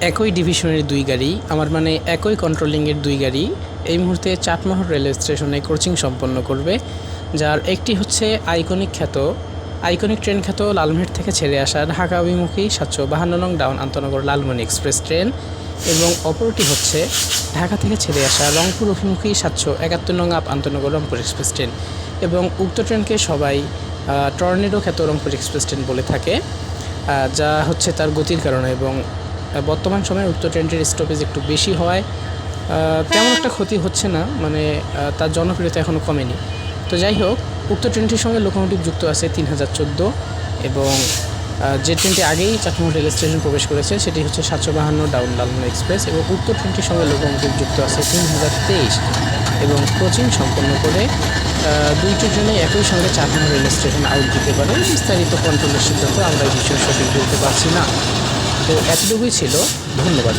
একই ডিভিশনের দুই গাড়ি, আমার মানে একই কন্ট্রোলিংয়ের দুই গাড়ি, এই মুহূর্তে চাটমোহর রেলওয়ে স্টেশনে কোচিং সম্পন্ন করবে, যার একটি হচ্ছে আইকনিক খ্যাত, আইকনিক ট্রেন খ্যাত লালমেট থেকে ছেড়ে আসা ঢাকা অভিমুখী সাতশো বাহান্ন নং ডাউন আন্তনগর লালমনি এক্সপ্রেস ট্রেন, এবং অপরটি হচ্ছে ঢাকা থেকে ছেড়ে আসা রংপুর অভিমুখী সাতশো একাত্তর নং আপ আন্তনগর রংপুর এক্সপ্রেস ট্রেন, এবং উক্ত ট্রেনকে সবাই টর্নেডো খ্যাত রংপুর এক্সপ্রেস ট্রেন বলে থাকে যা হচ্ছে তার গতির কারণে এবং বর্তমান সময়ে উত্তর ট্রেনটির স্টপেজ একটু বেশি হওয়ায় তেমন একটা ক্ষতি হচ্ছে না মানে তার জনপ্রিয়তা এখনও কমেনি। তো যাই হোক উক্ত ট্রেনটির সঙ্গে লোকোমোটিভ যুক্ত আছে তিন হাজার চোদ্দ এবং যে ট্রেনটি আগেই চাটমোহর রেল স্টেশন প্রবেশ করেছে সেটি হচ্ছে সাতশো বাহান্ন ডাউন লালমোহন এক্সপ্রেস এবং উক্ত ট্রেনটির সঙ্গে লোকোমোটিভ যুক্ত আছে তিন হাজার তেইশ এবং কোচিং সম্পন্ন করে দুইটি ট্রেনে একই সঙ্গে চাটমোহর রেল স্টেশন আউট দিতে পারে। বিস্তারিত কন্ট্রোলের সিদ্ধান্ত আমরা এই বিষয়ে সঠিক বলতে পারছি না। তো এতটুকুই ছিল। ধন্যবাদ।